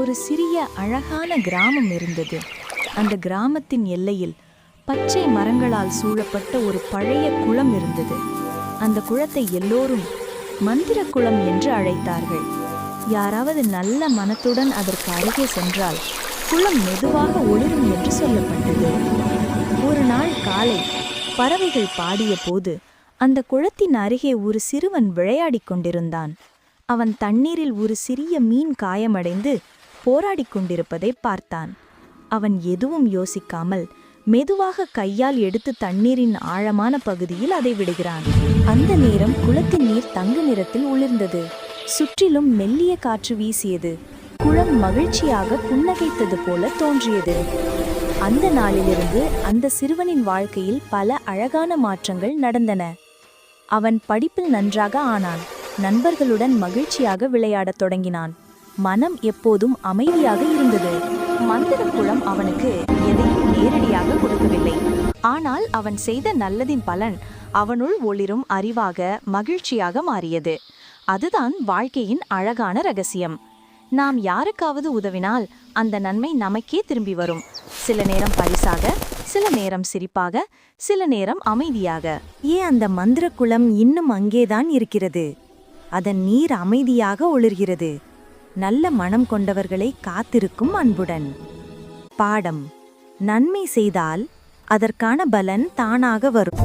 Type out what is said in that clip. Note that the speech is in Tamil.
ஒரு சிறிய அழகான கிராமம் இருந்தது. அந்த கிராமத்தின் எல்லையில் பச்சை மரங்களால் சூழப்பட்ட ஒரு பழைய குளம் இருந்தது. அந்த குளத்தை எல்லோரும் மந்திர குளம் என்று அழைத்தார்கள். யாராவது நல்ல மனத்துடன் அதற்கு அருகே சென்றால் குளம் மெதுவாக ஒளிரும் என்று சொல்லப்பட்டது. ஒரு நாள் காலை பறவைகள் பாடிய போது அந்த குளத்தின் அருகே ஒரு சிறுவன் விளையாடிக் கொண்டிருந்தான். அவன் தண்ணீரில் ஒரு சிறிய மீன் காயமடைந்து போராடிக் கொண்டிருப்பதை பார்த்தான். அவன் எதுவும் யோசிக்காமல் மெதுவாக கையால் எடுத்து தண்ணீரின் ஆழமான பகுதியில் அதை விடுகிறான். அந்த நேரம் குளத்தின் நீர் தங்க நிறத்தில் உளிர்ந்தது சுற்றிலும் மெல்லிய காற்று வீசியது. குளம் மகிழ்ச்சியாக புன்னகைத்தது போல தோன்றியது. அந்த நாளிலிருந்து அந்த சிறுவனின் வாழ்க்கையில் பல அழகான மாற்றங்கள் நடந்தன. அவன் படிப்பில் நன்றாக ஆனான். நண்பர்களுடன் மகிழ்ச்சியாக விளையாடத் தொடங்கினான். மனம் எப்போதும் அமைதியாக இருந்தது. மந்திரக்குளம் அவனுக்கு எதையும் நேரடியாக கொடுக்கவில்லை. ஆனால் அவன் செய்த நல்லதின் பலன் அவனுள் ஒளிரும் அறிவாக மகிழ்ச்சியாக மாறியது. அதுதான் வாழ்க்கையின் அழகான ரகசியம். நாம் யாருக்காவது உதவினால் அந்த நன்மை நமக்கே திரும்பி வரும். சில நேரம் பரிசாக சில நேரம் சிரிப்பாக சில நேரம் அமைதியாக. ஏன் அந்த மந்திர குளம் இன்னும் அங்கேதான் இருக்கிறது? அதன் நீர் அமைதியாக ஒளிர்கிறது. நல்ல மனம் கொண்டவர்களை காத்திருக்கும் அன்புடன். பாடம். நன்மை செய்தால் அதற்கான பலன் தானாக வரும்.